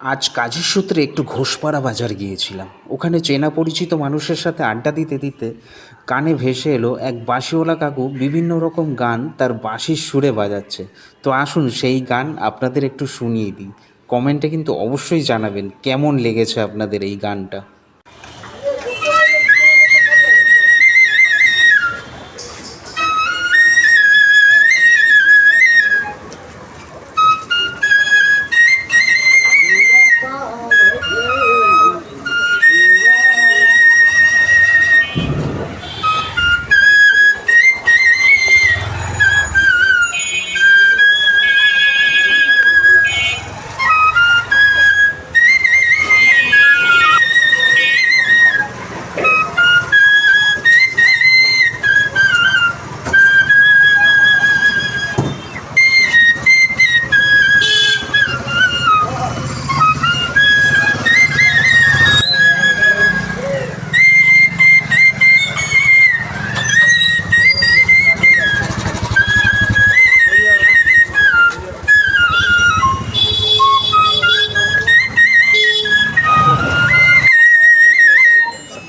আজ কাজের সূত্রে একটু ঘোষপাড়া বাজার গিয়েছিলাম। ওখানে চেনা পরিচিত মানুষের সাথে আড্ডা দিতে দিতে কানে ভেসে এলো এক বাঁশিওয়ালা কাকু বিভিন্ন রকম গান তার বাঁশির সুরে বাজাচ্ছে। তো আসুন সেই গান আপনাদের একটু শুনিয়ে দিই। কমেন্টে কিন্তু অবশ্যই জানাবেন কেমন লেগেছে আপনাদের এই গানটা।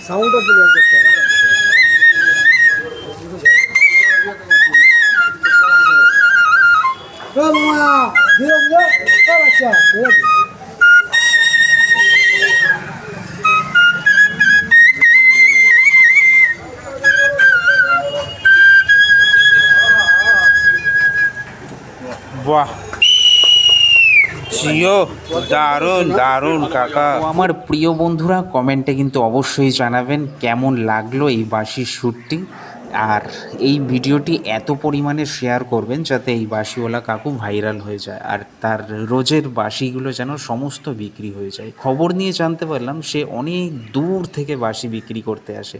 사운드 들려야겠다. 그럼 뭐야? 미역력? 따라자. 그러지. Boa. জিও, দারুণ দারুণ, কাকা। আমার প্রিয় বন্ধুরা, কমেন্টে কিন্তু অবশ্যই জানাবেন কেমন লাগল এই বাঁশির শ্যুটটি আর এই ভিডিওটি এত পরিমাণে শেয়ার করবেন যাতে এই বাঁশিওয়ালা কাকু ভাইরাল হয়ে যায়। আর তার রোজের বাঁশিগুলো যেন সমস্ত বিক্রি হয়ে যায়। খবর নিয়ে জানতে পারলাম, সে অনেক দূর থেকে বাঁশি বিক্রি করতে আসে।